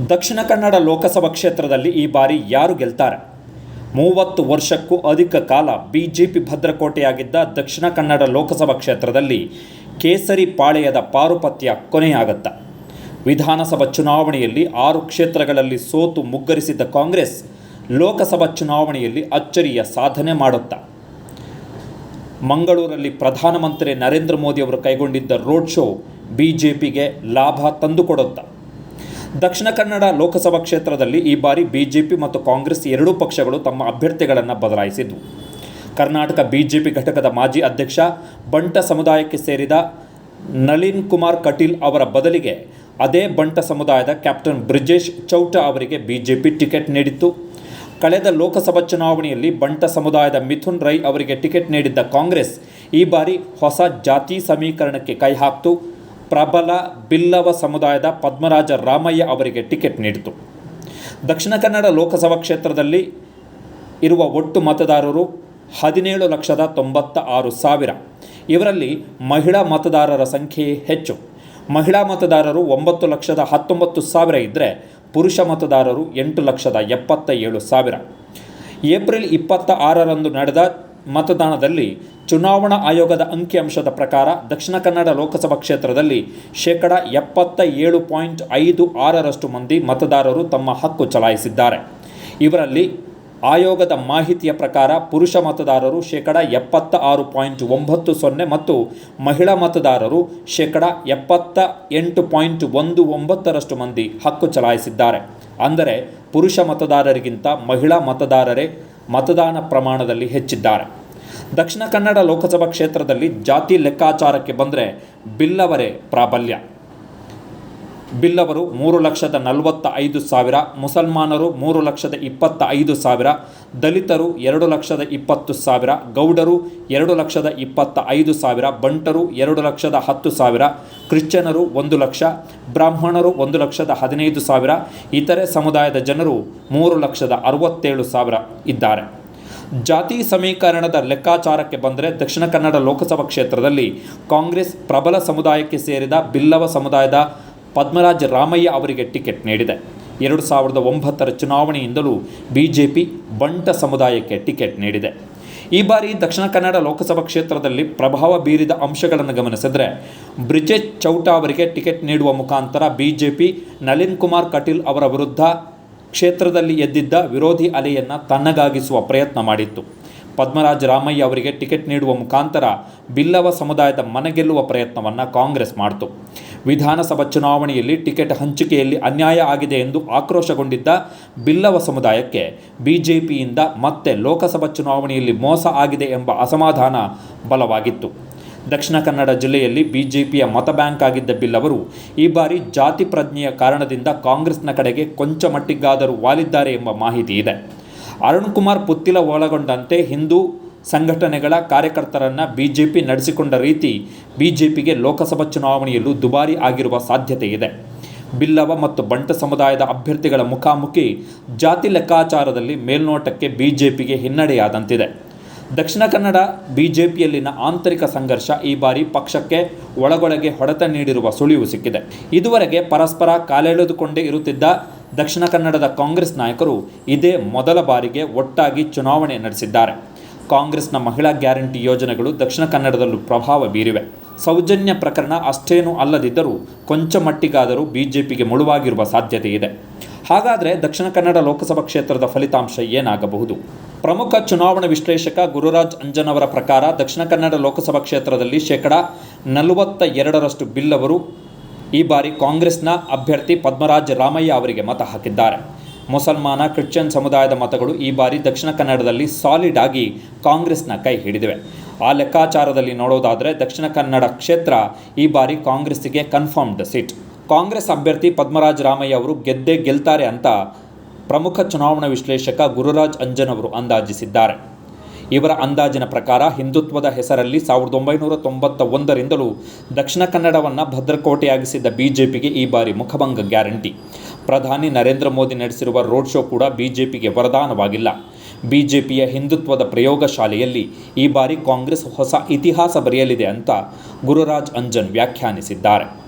ದಕ್ಷಿಣ ಕನ್ನಡ ಲೋಕಸಭಾ ಕ್ಷೇತ್ರದಲ್ಲಿ ಈ ಬಾರಿ ಯಾರು ಗೆಲ್ತಾರೆ? ಮೂವತ್ತು ವರ್ಷಕ್ಕೂ ಅಧಿಕ ಕಾಲ ಬಿಜೆಪಿ ಭದ್ರಕೋಟೆಯಾಗಿದ್ದ ದಕ್ಷಿಣ ಕನ್ನಡ ಲೋಕಸಭಾ ಕ್ಷೇತ್ರದಲ್ಲಿ ಕೇಸರಿ ಪಾಳೆಯದ ಪಾರುಪತ್ಯ ಕೊನೆಯಾಗತ್ತ. ವಿಧಾನಸಭಾ ಚುನಾವಣೆಯಲ್ಲಿ ಆರು ಕ್ಷೇತ್ರಗಳಲ್ಲಿ ಸೋತು ಮುಗ್ಗರಿಸಿದ್ದ ಕಾಂಗ್ರೆಸ್ ಲೋಕಸಭಾ ಚುನಾವಣೆಯಲ್ಲಿ ಅಚ್ಚರಿಯ ಸಾಧನೆ ಮಾಡುತ್ತಾ. ಮಂಗಳೂರಲ್ಲಿ ಪ್ರಧಾನಮಂತ್ರಿ ನರೇಂದ್ರ ಮೋದಿ ಅವರು ಕೈಗೊಂಡಿದ್ದ ರೋಡ್ ಶೋ ಬಿಜೆಪಿಗೆ ಲಾಭ ತಂದುಕೊಡುತ್ತಾ. ದಕ್ಷಿಣ ಕನ್ನಡ ಲೋಕಸಭಾ ಕ್ಷೇತ್ರದಲ್ಲಿ ಈ ಬಾರಿ ಬಿಜೆಪಿ ಮತ್ತು ಕಾಂಗ್ರೆಸ್ ಎರಡೂ ಪಕ್ಷಗಳು ತಮ್ಮ ಅಭ್ಯರ್ಥಿಗಳನ್ನು ಬದಲಾಯಿಸಿದ್ವು. ಕರ್ನಾಟಕ ಬಿಜೆಪಿ ಘಟಕದ ಮಾಜಿ ಅಧ್ಯಕ್ಷ, ಬಂಟ ಸಮುದಾಯಕ್ಕೆ ಸೇರಿದ ನಳಿನ್ ಕುಮಾರ್ ಕಟೀಲ್ ಅವರ ಬದಲಿಗೆ ಅದೇ ಬಂಟ ಸಮುದಾಯದ ಕ್ಯಾಪ್ಟನ್ ಬ್ರಿಜೇಶ್ ಚೌಟ ಅವರಿಗೆ ಬಿಜೆಪಿ ಟಿಕೆಟ್ ನೀಡಿತ್ತು. ಕಳೆದ ಲೋಕಸಭಾ ಚುನಾವಣೆಯಲ್ಲಿ ಬಂಟ ಸಮುದಾಯದ ಮಿಥುನ್ ರೈ ಅವರಿಗೆ ಟಿಕೆಟ್ ನೀಡಿದ್ದ ಕಾಂಗ್ರೆಸ್ ಈ ಬಾರಿ ಹೊಸ ಜಾತಿ ಸಮೀಕರಣಕ್ಕೆ ಕೈ ಹಾಕ್ತು. ಪ್ರಬಲ ಬಿಲ್ಲವ ಸಮುದಾಯದ ಪದ್ಮರಾಜ ರಾಮಯ್ಯ ಅವರಿಗೆ ಟಿಕೆಟ್ ನೀಡಿತು. ದಕ್ಷಿಣ ಕನ್ನಡ ಲೋಕಸಭಾ ಕ್ಷೇತ್ರದಲ್ಲಿ ಇರುವ ಒಟ್ಟು ಮತದಾರರು ಹದಿನೇಳು ಲಕ್ಷದ ತೊಂಬತ್ತ ಆರು ಸಾವಿರ. ಇವರಲ್ಲಿ ಮಹಿಳಾ ಮತದಾರರ ಸಂಖ್ಯೆ ಹೆಚ್ಚು. ಮಹಿಳಾ ಮತದಾರರು ಒಂಬತ್ತು ಲಕ್ಷದ ಹತ್ತೊಂಬತ್ತು ಸಾವಿರ ಇದ್ದರೆ ಪುರುಷ ಮತದಾರರು ಎಂಟು ಲಕ್ಷದ ಎಪ್ಪತ್ತ ಏಳು ಸಾವಿರ. ಏಪ್ರಿಲ್ ಇಪ್ಪತ್ತ ಆರರಂದು ನಡೆದ ಮತದಾನದಲ್ಲಿ ಚುನಾವಣಾ ಆಯೋಗದ ಅಂಕಿಅಂಶದ ಪ್ರಕಾರ ದಕ್ಷಿಣ ಕನ್ನಡ ಲೋಕಸಭಾ ಕ್ಷೇತ್ರದಲ್ಲಿ ಶೇಕಡ ಎಪ್ಪತ್ತ ಏಳು ಪಾಯಿಂಟ್ ಐದು ಆರರಷ್ಟು ಮಂದಿ ಮತದಾರರು ತಮ್ಮ ಹಕ್ಕು ಚಲಾಯಿಸಿದ್ದಾರೆ. ಇವರಲ್ಲಿ ಆಯೋಗದ ಮಾಹಿತಿಯ ಪ್ರಕಾರ ಪುರುಷ ಮತದಾರರು ಶೇಕಡ ಎಪ್ಪತ್ತ ಆರು ಪಾಯಿಂಟ್ ಒಂಬತ್ತು ಸೊನ್ನೆ ಮತ್ತು ಮಹಿಳಾ ಮತದಾರರು ಶೇಕಡ ಎಪ್ಪತ್ತ ಎಂಟು ಪಾಯಿಂಟ್ ಒಂದು ಒಂಬತ್ತರಷ್ಟು ಮಂದಿ ಹಕ್ಕು ಚಲಾಯಿಸಿದ್ದಾರೆ. ಅಂದರೆ ಪುರುಷ ಮತದಾರರಿಗಿಂತ ಮಹಿಳಾ ಮತದಾರರೇ ಮತದಾನ ಪ್ರಮಾಣದಲ್ಲಿ ಹೆಚ್ಚಿದ್ದಾರೆ. ದಕ್ಷಿಣ ಕನ್ನಡ ಲೋಕಸಭಾ ಕ್ಷೇತ್ರದಲ್ಲಿ ಜಾತಿ ಲೆಕ್ಕಾಚಾರಕ್ಕೆ ಬಂದರೆ ಬಿಲ್ಲವರೇ ಪ್ರಾಬಲ್ಯ. ಬಿಲ್ಲವರು ಮೂರು ಲಕ್ಷದ ನಲವತ್ತ ಐದು ಸಾವಿರ, ಮುಸಲ್ಮಾನರು ಮೂರು ಲಕ್ಷದ ಇಪ್ಪತ್ತ ಐದು ಸಾವಿರ, ದಲಿತರು ಎರಡು ಲಕ್ಷದ ಇಪ್ಪತ್ತು ಸಾವಿರ, ಗೌಡರು ಎರಡು ಲಕ್ಷದ ಇಪ್ಪತ್ತ ಐದು ಸಾವಿರ, ಬಂಟರು ಎರಡು ಲಕ್ಷದ ಹತ್ತು ಸಾವಿರ, ಕ್ರಿಶ್ಚಿಯನರು ಒಂದು ಲಕ್ಷ, ಬ್ರಾಹ್ಮಣರು ಒಂದು ಲಕ್ಷದ ಹದಿನೈದು ಸಾವಿರ, ಇತರೆ ಸಮುದಾಯದ ಜನರು ಮೂರು ಲಕ್ಷದ ಅರವತ್ತೇಳು ಸಾವಿರ ಇದ್ದಾರೆ. ಜಾತಿ ಸಮೀಕರಣದ ಲೆಕ್ಕಾಚಾರಕ್ಕೆ ಬಂದರೆ ದಕ್ಷಿಣ ಕನ್ನಡ ಲೋಕಸಭಾ ಕ್ಷೇತ್ರದಲ್ಲಿ ಕಾಂಗ್ರೆಸ್ ಪ್ರಬಲ ಸಮುದಾಯಕ್ಕೆ ಸೇರಿದ ಬಿಲ್ಲವ ಸಮುದಾಯದ ಪದ್ಮರಾಜ ರಾಮಯ್ಯ ಅವರಿಗೆ ಟಿಕೆಟ್ ನೀಡಿದೆ. ಎರಡು ಸಾವಿರದ ಒಂಬತ್ತರ ಚುನಾವಣೆಯಿಂದಲೂ ಬಿಜೆಪಿ ಬಂಟ ಸಮುದಾಯಕ್ಕೆ ಟಿಕೆಟ್ ನೀಡಿದೆ. ಈ ಬಾರಿ ದಕ್ಷಿಣ ಕನ್ನಡ ಲೋಕಸಭಾ ಕ್ಷೇತ್ರದಲ್ಲಿ ಪ್ರಭಾವ ಬೀರಿದ ಅಂಶಗಳನ್ನು ಗಮನಿಸಿದರೆ, ಬ್ರಿಜೇಶ್ ಚೌಟ ಅವರಿಗೆ ಟಿಕೆಟ್ ನೀಡುವ ಮುಖಾಂತರ ಬಿಜೆಪಿ ನಳಿನ್ ಕುಮಾರ್ ಕಟೀಲ್ ಅವರ ವಿರುದ್ಧ ಕ್ಷೇತ್ರದಲ್ಲಿ ಎದ್ದಿದ್ದ ವಿರೋಧಿ ಅಲೆಯನ್ನು ತನ್ನಗಾಗಿಸುವ ಪ್ರಯತ್ನ ಮಾಡಿತ್ತು. ಪದ್ಮರಾಜ ರಾಮಯ್ಯ ಅವರಿಗೆ ಟಿಕೆಟ್ ನೀಡುವ ಮುಖಾಂತರ ಬಿಲ್ಲವ ಸಮುದಾಯದ ಮನಗೆಲ್ಲುವ ಪ್ರಯತ್ನವನ್ನು ಕಾಂಗ್ರೆಸ್ ಮಾಡಿತು. ವಿಧಾನಸಭಾ ಚುನಾವಣೆಯಲ್ಲಿ ಟಿಕೆಟ್ ಹಂಚಿಕೆಯಲ್ಲಿ ಅನ್ಯಾಯ ಆಗಿದೆ ಎಂದು ಆಕ್ರೋಶಗೊಂಡಿದ್ದ ಬಿಲ್ಲವ ಸಮುದಾಯಕ್ಕೆ ಬಿಜೆಪಿಯಿಂದ ಮತ್ತೆ ಲೋಕಸಭಾ ಚುನಾವಣೆಯಲ್ಲಿ ಮೋಸ ಆಗಿದೆ ಎಂಬ ಅಸಮಾಧಾನ ಬಲವಾಗಿತ್ತು. ದಕ್ಷಿಣ ಕನ್ನಡ ಜಿಲ್ಲೆಯಲ್ಲಿ ಬಿಜೆಪಿಯ ಮತ ಬ್ಯಾಂಕ್ ಆಗಿದ್ದ ಬಿಲ್ಲವರು ಈ ಬಾರಿ ಜಾತಿ ಪ್ರಜ್ಞೆಯ ಕಾರಣದಿಂದ ಕಾಂಗ್ರೆಸ್ನ ಕಡೆಗೆ ಕೊಂಚ ಮಟ್ಟಿಗಾದರೂ ವಾಲಿದ್ದಾರೆ ಎಂಬ ಮಾಹಿತಿ ಇದೆ. ಅರುಣ್ ಕುಮಾರ್ ಪುತ್ತಿಲ ಒಳಗೊಂಡಂತೆ ಹಿಂದೂ ಸಂಘಟನೆಗಳ ಕಾರ್ಯಕರ್ತರನ್ನು ಬಿಜೆಪಿ ನಡೆಸಿಕೊಂಡ ರೀತಿ ಬಿಜೆಪಿಗೆ ಲೋಕಸಭಾ ಚುನಾವಣೆಯಲ್ಲೂ ದುಬಾರಿ ಆಗಿರುವ ಸಾಧ್ಯತೆ ಇದೆ. ಬಿಲ್ಲವ ಮತ್ತು ಬಂಟ ಸಮುದಾಯದ ಅಭ್ಯರ್ಥಿಗಳ ಮುಖಾಮುಖಿ ಜಾತಿ ಲೆಕ್ಕಾಚಾರದಲ್ಲಿ ಮೇಲ್ನೋಟಕ್ಕೆ ಬಿಜೆಪಿಗೆ ಹಿನ್ನಡೆಯಾದಂತಿದೆ. ದಕ್ಷಿಣ ಕನ್ನಡ ಬಿಜೆಪಿಯಲ್ಲಿನ ಆಂತರಿಕ ಸಂಘರ್ಷ ಈ ಬಾರಿ ಪಕ್ಷಕ್ಕೆ ಒಳಗೊಳಗೆ ಹೊಡೆತ ನೀಡಿರುವ ಸುಳಿವು ಸಿಕ್ಕಿದೆ. ಇದುವರೆಗೆ ಪರಸ್ಪರ ಕಾಲೆಳೆದುಕೊಂಡೇ ಇರುತ್ತಿದ್ದ ದಕ್ಷಿಣ ಕನ್ನಡದ ಕಾಂಗ್ರೆಸ್ ನಾಯಕರು ಇದೇ ಮೊದಲ ಬಾರಿಗೆ ಒಟ್ಟಾಗಿ ಚುನಾವಣೆ ನಡೆಸಿದ್ದಾರೆ. ಕಾಂಗ್ರೆಸ್ನ ಮಹಿಳಾ ಗ್ಯಾರಂಟಿ ಯೋಜನೆಗಳು ದಕ್ಷಿಣ ಕನ್ನಡದಲ್ಲೂ ಪ್ರಭಾವ ಬೀರಿವೆ. ಸೌಜನ್ಯ ಪ್ರಕರಣ ಅಷ್ಟೇನೂ ಅಲ್ಲದಿದ್ದರೂ ಕೊಂಚ ಮಟ್ಟಿಗಾದರೂ ಬಿಜೆಪಿಗೆ ಮುಳುವಾಗಿರುವ ಸಾಧ್ಯತೆ ಇದೆ ಹಾಗಾದರೆ ದಕ್ಷಿಣ ಕನ್ನಡ ಲೋಕಸಭಾ ಕ್ಷೇತ್ರದ ಫಲಿತಾಂಶ ಏನಾಗಬಹುದು? ಪ್ರಮುಖ ಚುನಾವಣಾ ವಿಶ್ಲೇಷಕ ಗುರುರಾಜ್ ಅಂಜನ್ ಅವರ ಪ್ರಕಾರ ದಕ್ಷಿಣ ಕನ್ನಡ ಲೋಕಸಭಾ ಕ್ಷೇತ್ರದಲ್ಲಿ ಶೇಕಡ ನಲವತ್ತ ಎರಡರಷ್ಟು ಬಿಲ್ಲವರು ಈ ಬಾರಿ ಕಾಂಗ್ರೆಸ್ನ ಅಭ್ಯರ್ಥಿ ಪದ್ಮರಾಜ ರಾಮಯ್ಯ ಅವರಿಗೆ ಮತ ಹಾಕಿದ್ದಾರೆ. ಮುಸಲ್ಮಾನ, ಕ್ರಿಶ್ಚಿಯನ್ ಸಮುದಾಯದ ಮತಗಳು ಈ ಬಾರಿ ದಕ್ಷಿಣ ಕನ್ನಡದಲ್ಲಿ ಸಾಲಿಡ್ ಆಗಿ ಕಾಂಗ್ರೆಸ್ನ ಕೈ ಹಿಡಿದಿವೆ. ಆ ಲೆಕ್ಕಾಚಾರದಲ್ಲಿ ನೋಡೋದಾದರೆ ದಕ್ಷಿಣ ಕನ್ನಡ ಕ್ಷೇತ್ರ ಈ ಬಾರಿ ಕಾಂಗ್ರೆಸ್ಸಿಗೆ ಕನ್ಫರ್ಮ್ಡ್ ಸೀಟ್ ಕಾಂಗ್ರೆಸ್ ಅಭ್ಯರ್ಥಿ ಪದ್ಮರಾಜ ರಾಮಯ್ಯ ಅವರು ಗೆದ್ದೇ ಗೆಲ್ತಾರೆ ಅಂತ ಪ್ರಮುಖ ಚುನಾವಣಾ ವಿಶ್ಲೇಷಕ ಗುರುರಾಜ್ ಅಂಜನ್ ಅವರು ಅಂದಾಜಿಸಿದ್ದಾರೆ. ಇವರ ಅಂದಾಜಿನ ಪ್ರಕಾರ ಹಿಂದುತ್ವದ ಹೆಸರಲ್ಲಿ ಸಾವಿರದ ಒಂಬೈನೂರ ತೊಂಬತ್ತ ಒಂದರಿಂದಲೂ ದಕ್ಷಿಣ ಕನ್ನಡವನ್ನು ಭದ್ರಕೋಟೆಯಾಗಿಸಿದ್ದ ಬಿಜೆಪಿಗೆ ಈ ಬಾರಿ ಮುಖಭಂಗ ಗ್ಯಾರಂಟಿ. ಪ್ರಧಾನಿ ನರೇಂದ್ರ ಮೋದಿ ನಡೆಸಿರುವ ರೋಡ್ ಶೋ ಕೂಡ ಬಿಜೆಪಿಗೆ ವರದಾನವಾಗಿಲ್ಲ. ಬಿಜೆಪಿಯ ಹಿಂದುತ್ವದ ಪ್ರಯೋಗಶಾಲೆಯಲ್ಲಿ ಈ ಬಾರಿ ಕಾಂಗ್ರೆಸ್ ಹೊಸ ಇತಿಹಾಸ ಬರೆಯಲಿದೆ ಅಂತ ಗುರುರಾಜ್ ಅಂಜನ್ ವ್ಯಾಖ್ಯಾನಿಸಿದ್ದಾರೆ.